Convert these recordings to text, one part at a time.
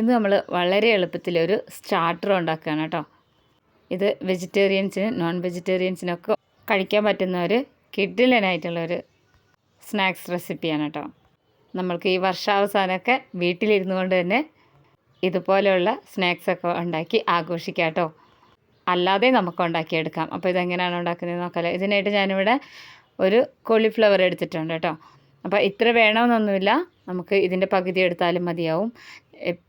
ഇന്ന് നമ്മൾ വളരെ എളുപ്പത്തിൽ ഒരു സ്റ്റാർട്ടർ ഉണ്ടാക്കുകയാണ് കേട്ടോ. ഇത് വെജിറ്റേറിയൻസിന് നോൺ വെജിറ്റേറിയൻസിനൊക്കെ കഴിക്കാൻ പറ്റുന്ന ഒരു കിഡിലനായിട്ടുള്ളൊരു സ്നാക്സ് റെസിപ്പിയാണ് കേട്ടോ. നമ്മൾക്ക് ഈ വർഷാവസാനമൊക്കെ വീട്ടിലിരുന്നു കൊണ്ട് തന്നെ ഇതുപോലെയുള്ള സ്നാക്സൊക്കെ ഉണ്ടാക്കി ആഘോഷിക്കാം കേട്ടോ. അല്ലാതെ നമുക്ക് ഉണ്ടാക്കിയെടുക്കാം. അപ്പോൾ ഇതെങ്ങനെയാണ് ഉണ്ടാക്കുന്നത് നോക്കാമല്ലോ ഇതിനായിട്ട് ഞാനിവിടെ ഒരു കോളിഫ്ലവർ എടുത്തിട്ടുണ്ട് കേട്ടോ. അപ്പോൾ ഇത്ര വേണമെന്നൊന്നുമില്ല. നമുക്ക് ഇതിന്റെ പകുതി എടുത്താലും മതിയാവും.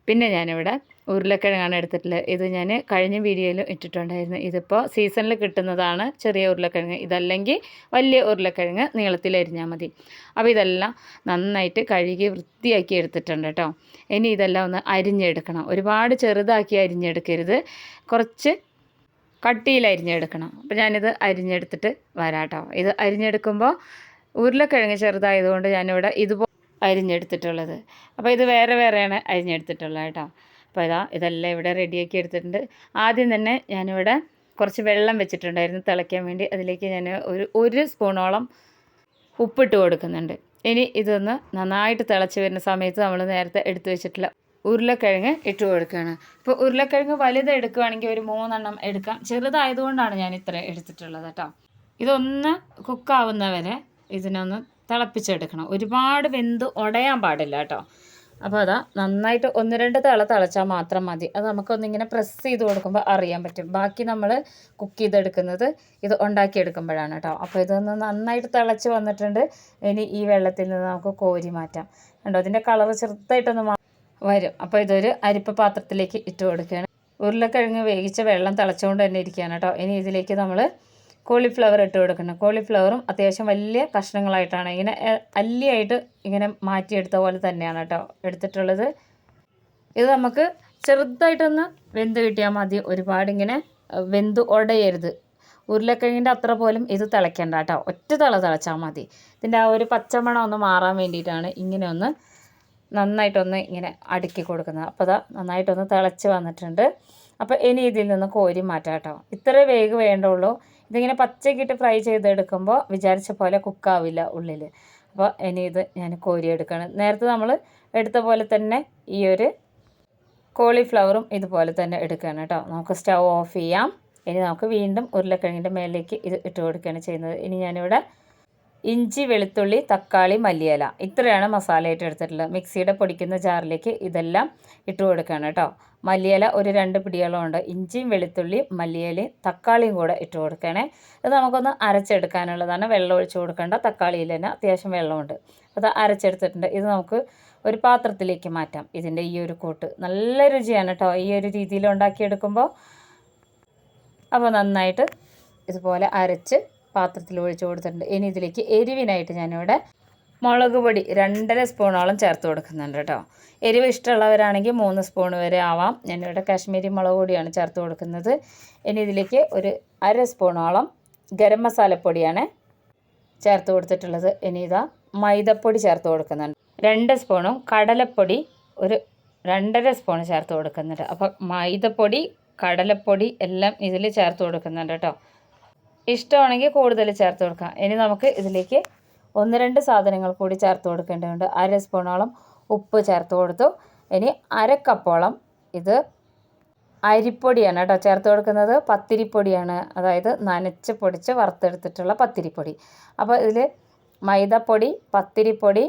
പിന്നെ ഞാനിവിടെ ഉരുളക്കിഴങ്ങാണ് എടുത്തിട്ടുള്ളത് ഇത് ഞാൻ കഴിഞ്ഞ വീഡിയോയിലും ഇട്ടിട്ടുണ്ടായിരുന്നു. ഇതിപ്പോൾ സീസണിൽ കിട്ടുന്നതാണ് ചെറിയ ഉരുളക്കിഴങ്ങ്. ഇതല്ലെങ്കിൽ വലിയ ഉരുളക്കിഴങ്ങ് നീളത്തിൽ അരിഞ്ഞാൽ മതി. അപ്പോൾ ഇതെല്ലാം നന്നായിട്ട് കഴുകി വൃത്തിയാക്കി എടുത്തിട്ടുണ്ട് കേട്ടോ. ഇനി ഇതെല്ലാം ഒന്ന് അരിഞ്ഞെടുക്കണം. ഒരുപാട് ചെറുതാക്കി അരിഞ്ഞെടുക്കരുത്. കുറച്ച് കട്ടിയിൽ അരിഞ്ഞെടുക്കണം. അപ്പോൾ ഞാനിത് അരിഞ്ഞെടുത്തിട്ട് വരാം കേട്ടോ. ഇത് അരിഞ്ഞെടുക്കുമ്പോൾ ഉരുളക്കിഴങ്ങ് ചെറുതായതുകൊണ്ട് ഞാനിവിടെ ഇതുപോലെ അരിഞ്ഞെടുത്തിട്ടുള്ളത്. അപ്പോൾ ഇത് വേറെ വേറെയാണ് അരിഞ്ഞെടുത്തിട്ടുള്ളത് കേട്ടോ. അപ്പോൾ ഇതാ ഇതെല്ലാം ഇവിടെ റെഡിയാക്കി എടുത്തിട്ടുണ്ട്. ആദ്യം തന്നെ ഞാനിവിടെ കുറച്ച് വെള്ളം വെച്ചിട്ടുണ്ടായിരുന്നു തിളയ്ക്കാൻ വേണ്ടി. അതിലേക്ക് ഞാൻ ഒരു ഒരു സ്പൂണോളം ഉപ്പിട്ട് കൊടുക്കുന്നുണ്ട്. ഇനി ഇതൊന്ന് നന്നായിട്ട് തിളച്ച് വരുന്ന സമയത്ത് നമ്മൾ നേരത്തെ എടുത്തു വെച്ചിട്ടില്ല ഉരുളക്കിഴങ്ങ് ഇട്ട് കൊടുക്കുകയാണ്. ഇപ്പോൾ ഉരുളക്കിഴങ്ങ് വലുത് എടുക്കുകയാണെങ്കിൽ ഒരു മൂന്നെണ്ണം എടുക്കാം. ചെറുതായതുകൊണ്ടാണ് ഞാൻ ഇത്ര എടുത്തിട്ടുള്ളത് കേട്ടോ. ഇതൊന്ന് കുക്കാവുന്നവരെ ഇതിനൊന്ന് തിളപ്പിച്ചെടുക്കണം. ഒരുപാട് വെന്ത് ഉടയാൻ പാടില്ല കേട്ടോ. അപ്പോൾ അതാ നന്നായിട്ട് ഒന്ന് രണ്ട് തിള തിളച്ചാൽ മാത്രം മതി. അത് നമുക്കൊന്നിങ്ങനെ പ്രസ് ചെയ്ത് കൊടുക്കുമ്പോൾ അറിയാൻ പറ്റും. ബാക്കി നമ്മൾ കുക്ക് ചെയ്തെടുക്കുന്നത് ഇത് ഉണ്ടാക്കിയെടുക്കുമ്പോഴാണ് കേട്ടോ. അപ്പോൾ ഇതൊന്ന് നന്നായിട്ട് തിളച്ച് വന്നിട്ടുണ്ട്. ഇനി ഈ വെള്ളത്തിൽ നിന്ന് നമുക്ക് കോരി മാറ്റാം. കണ്ടോ? അതിന്റെ കളർ ചെറുതായിട്ടൊന്ന് വരും. അപ്പോൾ ഇതൊരു അരിപ്പ പാത്രത്തിലേക്ക് ഇട്ട് കൊടുക്കുകയാണ്. ഉരുളക്കിഴങ്ങ് വേവിച്ച വെള്ളം തിളച്ചുകൊണ്ട് തന്നെ ഇരിക്കുകയാണ് കേട്ടോ. ഇനി ഇതിലേക്ക് നമ്മൾ കോളിഫ്ലവർ ഇട്ട് കൊടുക്കണം കോളിഫ്ലവറും അത്യാവശ്യം വലിയ കഷ്ണങ്ങളായിട്ടാണ് ഇങ്ങനെ അല്ലിയായിട്ട് ഇങ്ങനെ മാറ്റിയെടുത്ത പോലെ തന്നെയാണ് കേട്ടോ എടുത്തിട്ടുള്ളത്. ഇത് നമുക്ക് ചെറുതായിട്ടൊന്ന് വെന്ത് കിട്ടിയാൽ മതി. ഒരുപാട് ഇങ്ങനെ അഹ്, വെന്ത് ഉടയരുത് ഉരുളക്കിഴങ്ങിന്റെ അത്ര പോലും ഇത് തിളയ്ക്കണ്ട കേട്ടോ. ഒറ്റ തള തിളച്ചാൽ മതി. ഇതിന്റെ ആ ഒരു പച്ചമണം ഒന്ന് മാറാൻ വേണ്ടിയിട്ടാണ് ഇങ്ങനെ ഒന്ന് നന്നായിട്ടൊന്ന് ഇങ്ങനെ അടുക്കി കൊടുക്കുന്നത്. അപ്പോൾ അതാ നന്നായിട്ടൊന്ന് തിളച്ച് വന്നിട്ടുണ്ട്. അപ്പോൾ ഇനി ഇതിൽ നിന്ന് കോരി മാറ്റാം കേട്ടോ. ഇത്ര വേഗം വേണ്ടുള്ളൂ. ഇതിങ്ങനെ പച്ചക്കിട്ട് ഫ്രൈ ചെയ്തെടുക്കുമ്പോൾ വിചാരിച്ച പോലെ കുക്കാവില്ല ഉള്ളിൽ അപ്പോൾ ഇനി ഇത് ഞാൻ കോരിയെടുക്കുകയാണ് നേരത്തെ നമ്മൾ എടുത്ത പോലെ തന്നെ ഈ ഒരു കോളിഫ്ലവറും ഇതുപോലെ തന്നെ എടുക്കുകയാണ് കേട്ടോ നമുക്ക് സ്റ്റൗ ഓഫ് ചെയ്യാം. ഇനി നമുക്ക് വീണ്ടും ഉരുളക്കിഴങ്ങിന്റെ മേലേക്ക് ഇത് ഇട്ട് കൊടുക്കുകയാണ് ചെയ്യുന്നത്. ഇനി ഞാനിവിടെ ഇഞ്ചി വെളുത്തുള്ളി തക്കാളി മല്ലിയില ഇത്രയാണ് മസാലയായിട്ട് എടുത്തിട്ടുള്ളത്. മിക്സിയുടെ പൊടിക്കുന്ന ജാറിലേക്ക് ഇതെല്ലാം ഇട്ട് കൊടുക്കുകയാണ് കേട്ടോ. മല്ലിയില ഒരു രണ്ട് പിടികളുണ്ട് ഇഞ്ചിയും വെളുത്തുള്ളിയും മല്ലിയിലയും തക്കാളിയും കൂടെ ഇട്ട് കൊടുക്കണേ ഇത് നമുക്കൊന്ന് അരച്ചെടുക്കാനുള്ളതാണ്. വെള്ളം ഒഴിച്ച് കൊടുക്കേണ്ട. തക്കാളിയിൽ തന്നെ അത്യാവശ്യം വെള്ളമുണ്ട്. അത് അരച്ചെടുത്തിട്ടുണ്ട്. ഇത് നമുക്ക് ഒരു പാത്രത്തിലേക്ക് മാറ്റാം. ഇതിന്റെ ഈ ഒരു കൂട്ട് നല്ല രുചിയാണ് കേട്ടോ. ഈ ഒരു രീതിയിൽ ഉണ്ടാക്കിയെടുക്കുമ്പോൾ. അപ്പോൾ നന്നായിട്ട് ഇതുപോലെ അരച്ച് പാത്രത്തിൽ ഒഴിച്ച് കൊടുത്തിട്ടുണ്ട്. ഇനി ഇതിലേക്ക് എരിവിനായിട്ട് ഞാനിവിടെ മുളക് പൊടി രണ്ടര സ്പൂണോളം ചേർത്ത് കൊടുക്കുന്നുണ്ട് കേട്ടോ. എരിവ് ഇഷ്ടമുള്ളവരാണെങ്കിൽ മൂന്ന് സ്പൂൺ വരെ ആവാം. ഞാനിവിടെ കാശ്മീരി മുളക് പൊടിയാണ് ചേർത്ത് കൊടുക്കുന്നത്. ഇനി ഇതിലേക്ക് ഒരു അര സ്പൂണോളം ഗരം മസാലപ്പൊടിയാണ് ചേർത്ത് കൊടുത്തിട്ടുള്ളത്. ഇനി ഇതാ മൈദപ്പൊടി ചേർത്ത് കൊടുക്കുന്നുണ്ട്. രണ്ട് സ്പൂണും കടലപ്പൊടി ഒരു രണ്ടര സ്പൂൺ ചേർത്ത് കൊടുക്കുന്നുണ്ട്. അപ്പോൾ മൈദപ്പൊടി കടലപ്പൊടി എല്ലാം ഇതിൽ ചേർത്ത് കൊടുക്കുന്നുണ്ട് കേട്ടോ. ഇഷ്ടമാണെങ്കിൽ കൂടുതൽ ചേർത്ത് കൊടുക്കാം. ഇനി നമുക്ക് ഇതിലേക്ക് ഒന്ന് രണ്ട് സാധനങ്ങൾ കൂടി ചേർത്ത് കൊടുക്കേണ്ടതുണ്ട്. അര സ്പൂണോളം ഉപ്പ് ചേർത്ത് കൊടുത്തു. ഇനി അരക്കപ്പോളം കപ്പോളം ഇത് അരിപ്പൊടിയാണ് കേട്ടോ ചേർത്ത് കൊടുക്കുന്നത്. പത്തിരിപ്പൊടിയാണ്. അതായത് നനച്ച് പൊടിച്ച് വറുത്തെടുത്തിട്ടുള്ള പത്തിരിപ്പൊടി. അപ്പോൾ ഇതിൽ മൈദപ്പൊടി പത്തിരിപ്പൊടി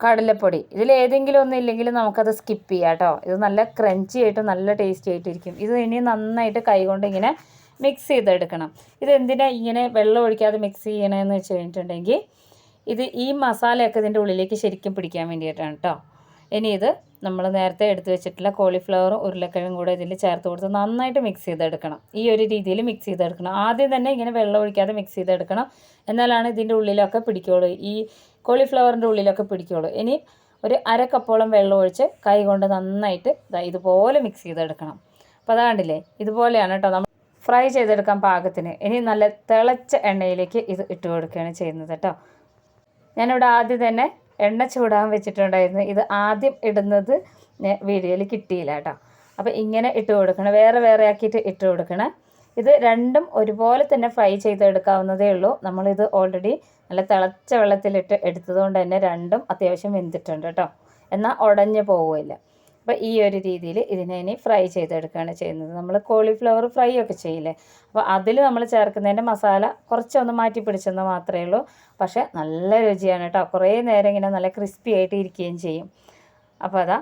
കടലപ്പൊടി ഇതിൽ ഏതെങ്കിലും ഒന്നും ഇല്ലെങ്കിൽ നമുക്കത് സ്കിപ്പ് ചെയ്യാം കേട്ടോ. ഇത് നല്ല ക്രഞ്ചി ആയിട്ട് നല്ല ടേസ്റ്റി ആയിട്ടിരിക്കും. ഇത് ഇനി നന്നായിട്ട് കൈകൊണ്ട് ഇങ്ങനെ മിക്സ് ചെയ്തെടുക്കണം. ഇത് എന്തിനാ ഇങ്ങനെ വെള്ളം ഒഴിക്കാതെ മിക്സ് ചെയ്യണമെന്ന് വെച്ച് കഴിഞ്ഞിട്ടുണ്ടെങ്കിൽ ഇത് ഈ മസാലയൊക്കെ ഇതിന്റെ ഉള്ളിലേക്ക് ശരിക്കും പിടിക്കാൻ വേണ്ടിയിട്ടാണ് കേട്ടോ ഇനി ഇത് നമ്മൾ നേരത്തെ എടുത്തു വെച്ചിട്ടുള്ള കോളിഫ്ലവറും ഉരുളക്കിഴങ്ങും കൂടെ ഇതിൽ ചേർത്ത് കൊടുത്ത് നന്നായിട്ട് മിക്സ് ചെയ്തെടുക്കണം. ഈ ഒരു രീതിയിൽ മിക്സ് ചെയ്തെടുക്കണം. ആദ്യം തന്നെ ഇങ്ങനെ വെള്ളം ഒഴിക്കാതെ മിക്സ് ചെയ്തെടുക്കണം. എന്നാലാണ് ഇതിന്റെ ഉള്ളിലൊക്കെ പിടിക്കുള്ളൂ. ഈ കോളിഫ്ലവറിന്റെ ഉള്ളിലൊക്കെ പിടിക്കുള്ളൂ. ഇനി ഒരു അര കപ്പോളം വെള്ളം ഒഴിച്ച് കൈ കൊണ്ട് നന്നായിട്ട് ഇതുപോലെ മിക്സ് ചെയ്തെടുക്കണം. അപ്പോൾ അതാണ്ടില്ലേ ഇതുപോലെയാണ് കേട്ടോ ഫ്രൈ ചെയ്തെടുക്കാൻ പാകത്തിന് ഇനി നല്ല തിളച്ച എണ്ണയിലേക്ക് ഇത് ഇട്ട് കൊടുക്കുകയാണ് ചെയ്യുന്നത് കേട്ടോ. ഞാനിവിടെ ആദ്യം തന്നെ എണ്ണ ചൂടാൻ വെച്ചിട്ടുണ്ടായിരുന്നു. ഇത് ആദ്യം ഇടുന്നത് വീഡിയോയിൽ കിട്ടിയില്ല കേട്ടോ. അപ്പോൾ ഇങ്ങനെ ഇട്ട് കൊടുക്കണം. വേറെ വേറെ ആക്കിയിട്ട് ഇട്ട് കൊടുക്കണം. ഇത് രണ്ടും ഒരുപോലെ തന്നെ ഫ്രൈ ചെയ്തെടുക്കാവുന്നതേ ഉള്ളൂ. നമ്മളിത് ഓൾറെഡി നല്ല തിളച്ച വെള്ളത്തിലിട്ട് എടുത്തത് കൊണ്ട് തന്നെ രണ്ടും അത്യാവശ്യം വെന്തിട്ടുണ്ട് കേട്ടോ. എന്നാൽ ഉടഞ്ഞു പോവില്ല അപ്പോൾ ഈ ഒരു രീതിയിൽ ഇതിനെ ഇനി ഫ്രൈ ചെയ്തെടുക്കുകയാണ് ചെയ്യുന്നത്. നമ്മൾ കോളിഫ്ലവർ ഫ്രൈ ഒക്കെ ചെയ്യില്ലേ? അപ്പോൾ അതിൽ നമ്മൾ ചേർക്കുന്നതിന്റെ മസാല കുറച്ചൊന്ന് മാറ്റി പിടിച്ചെന്ന് മാത്രമേ ഉള്ളൂ. പക്ഷേ നല്ല രുചിയാണ് കേട്ടോ. കുറേ നേരം ഇങ്ങനെ നല്ല ക്രിസ്പി ആയിട്ട് ഇരിക്കുകയും ചെയ്യും. അപ്പോൾ അതാ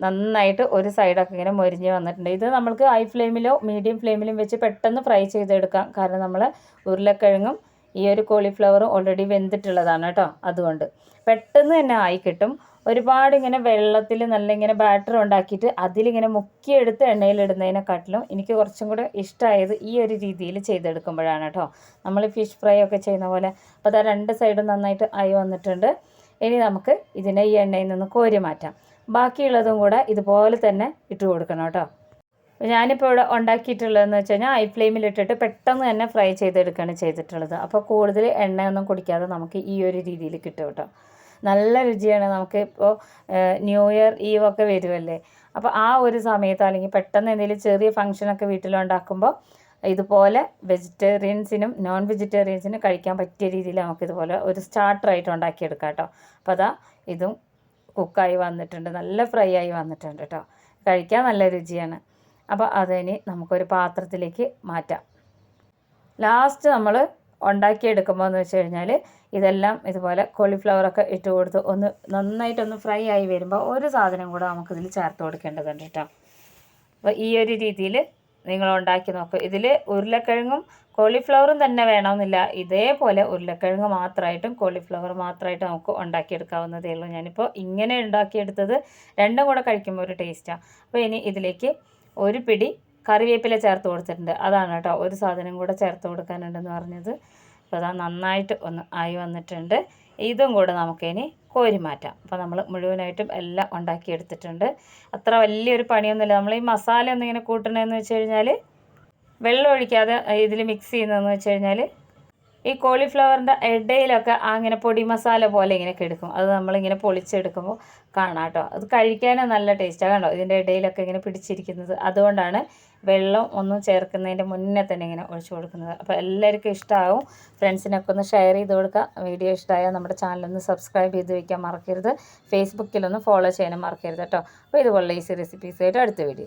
നന്നായിട്ട് ഒരു സൈഡൊക്കെ ഇങ്ങനെ മൊരിഞ്ഞ് വന്നിട്ടുണ്ട്. ഇത് നമ്മൾക്ക് ഹൈ ഫ്ലെയിമിലോ മീഡിയം ഫ്ലെയിമിലും വെച്ച് പെട്ടെന്ന് ഫ്രൈ ചെയ്തെടുക്കാം. കാരണം നമ്മൾ ഉരുളക്കിഴങ്ങും ഈ ഒരു കോളിഫ്ലവറും ഓൾറെഡി വെന്തിട്ടുള്ളതാണ് കേട്ടോ. അതുകൊണ്ട് പെട്ടെന്ന് തന്നെ ആയി കിട്ടും. ഒരുപാട് ഇങ്ങനെ വെള്ളത്തിൽ നല്ല ഇങ്ങനെ ബാറ്റർ ഉണ്ടാക്കിയിട്ട് അതിലിങ്ങനെ മുക്കിയെടുത്ത് എണ്ണയിലിടുന്നതിനെക്കാട്ടിലും എനിക്ക് കുറച്ചും കൂടെ ഇഷ്ടമായത് ഈ ഒരു രീതിയിൽ ചെയ്തെടുക്കുമ്പോഴാണ് കേട്ടോ. നമ്മൾ ഫിഷ് ഫ്രൈ ഒക്കെ ചെയ്യുന്ന പോലെ. അപ്പോൾ അതാ രണ്ട് സൈഡും നന്നായിട്ട് ആയി വന്നിട്ടുണ്ട്. ഇനി നമുക്ക് ഇതിനെ ഈ എണ്ണയിൽ നിന്ന് കോരി മാറ്റാം. ബാക്കിയുള്ളതും കൂടെ ഇതുപോലെ തന്നെ ഇട്ട് കൊടുക്കണം കേട്ടോ. ഞാനിപ്പോൾ ഇവിടെ ഉണ്ടാക്കിയിട്ടുള്ളതെന്ന് വെച്ച് കഴിഞ്ഞാൽ ഐ ഫ്ലെയിമിലിട്ടിട്ട് പെട്ടെന്ന് തന്നെ ഫ്രൈ ചെയ്തെടുക്കുകയാണ് ചെയ്തിട്ടുള്ളത്. അപ്പോൾ കൂടുതൽ എണ്ണയൊന്നും കുടിക്കാതെ നമുക്ക് ഈ ഒരു രീതിയിൽ കിട്ടും കേട്ടോ. നല്ല രുചിയാണ് നമുക്ക് ഇപ്പോൾ ന്യൂ ഇയർ ഈവ് ഒക്കെ വരുമല്ലേ അപ്പോൾ ആ ഒരു സമയത്ത് അല്ലെങ്കിൽ പെട്ടെന്ന് എന്തെങ്കിലും ചെറിയ ഫംഗ്ഷനൊക്കെ വീട്ടിലുണ്ടാക്കുമ്പോൾ ഇതുപോലെ വെജിറ്റേറിയൻസിനും നോൺ വെജിറ്റേറിയൻസിനും കഴിക്കാൻ പറ്റിയ രീതിയിൽ നമുക്കിതുപോലെ ഒരു സ്റ്റാർട്ടറായിട്ട് ഉണ്ടാക്കിയെടുക്കാം കേട്ടോ. അപ്പോൾ അതാ ഇതും കുക്കായി വന്നിട്ടുണ്ട് നല്ല ഫ്രൈ ആയി വന്നിട്ടുണ്ട് കേട്ടോ. കഴിക്കാൻ നല്ല രുചിയാണ്. അപ്പോൾ അതിനി നമുക്കൊരു പാത്രത്തിലേക്ക് മാറ്റാം. ലാസ്റ്റ് നമ്മൾ ഉണ്ടാക്കിയെടുക്കുമ്പോൾ എന്ന് വെച്ച് കഴിഞ്ഞാൽ ഇതെല്ലാം ഇതുപോലെ കോളിഫ്ലവറൊക്കെ ഇട്ട് കൊടുത്ത് ഒന്ന് നന്നായിട്ടൊന്ന് ഫ്രൈ ആയി വരുമ്പോൾ ഒരു സാധനം കൂടെ നമുക്കിതിൽ ചേർത്ത് കൊടുക്കേണ്ടതുണ്ട് കേട്ടോ അപ്പോൾ ഈ ഒരു രീതിയിൽ നിങ്ങൾ ഉണ്ടാക്കി നോക്കുക ഇതിൽ ഉരുളക്കിഴങ്ങും കോളിഫ്ലവറും തന്നെ വേണമെന്നില്ല. ഇതേപോലെ ഉരുളക്കിഴങ്ങ് മാത്രമായിട്ടും കോളിഫ്ലവർ മാത്രമായിട്ടും നമുക്ക് ഉണ്ടാക്കിയെടുക്കാവുന്നതേ ഉള്ളൂ. ഞാനിപ്പോൾ ഇങ്ങനെ ഉണ്ടാക്കിയെടുത്തത് രണ്ടും കൂടെ കഴിക്കുമ്പോൾ ഒരു ടേസ്റ്റാണ് അപ്പോൾ ഇനി ഇതിലേക്ക് ഒരു പിടി കറിവേപ്പില ചേർത്ത് കൊടുത്തിട്ടുണ്ട്. അതാണ് കേട്ടോ ഒരു സാധനം കൂടെ ചേർത്ത് കൊടുക്കാനുണ്ടെന്ന് പറഞ്ഞത്. അപ്പോൾ അതാ നന്നായിട്ട് ഒന്ന് ആയി വന്നിട്ടുണ്ട്. ഇതും കൂടെ നമുക്കിനി കോരി മാറ്റാം. അപ്പോൾ നമ്മൾ മുഴുവനായിട്ടും എല്ലാം ഉണ്ടാക്കിയെടുത്തിട്ടുണ്ട്. അത്ര വലിയൊരു പണിയൊന്നുമില്ല. നമ്മൾ ഈ മസാല ഒന്നും ഇങ്ങനെ കൂട്ടണമെന്ന് വെച്ച് കഴിഞ്ഞാൽ വെള്ളം ഒഴിക്കാതെ ഇതിൽ മിക്സ് ചെയ്യുന്നതെന്ന് വെച്ച് കഴിഞ്ഞാൽ ഈ കോളിഫ്ലവറിന്റെ ഇടയിലൊക്കെ അങ്ങനെ പൊടി മസാല പോലെ ഇങ്ങനെ കിടക്കും. അത് നമ്മളിങ്ങനെ പൊളിച്ചെടുക്കുമ്പോൾ കാണാം കേട്ടോ. അത് കഴിക്കാനും നല്ല ടേസ്റ്റാണ് കണ്ടോ? ഇതിന്റെ ഇടയിലൊക്കെ ഇങ്ങനെ പിടിച്ചിരിക്കുന്നത്. അതുകൊണ്ടാണ് വെള്ളം ഒന്നും ചേർക്കുന്നതിന്റെ മുന്നേ തന്നെ ഇങ്ങനെ ഒഴിച്ചു കൊടുക്കുന്നത്. അപ്പോൾ എല്ലാവർക്കും ഇഷ്ടമാവും. ഫ്രണ്ട്സിനൊക്കെ ഒന്ന് ഷെയർ ചെയ്ത് കൊടുക്കുക. വീഡിയോ ഇഷ്ടമായാൽ നമ്മുടെ ചാനലൊന്ന് സബ്സ്ക്രൈബ് ചെയ്ത് വയ്ക്കാൻ മറക്കരുത്. ഫേസ്ബുക്കിലൊന്ന് ഫോളോ ചെയ്യാനും മറക്കരുത് കേട്ടോ. അപ്പോൾ ഇതുപോലുള്ള ഈസി റെസിപ്പീസായിട്ട് അടുത്ത വീഡിയോ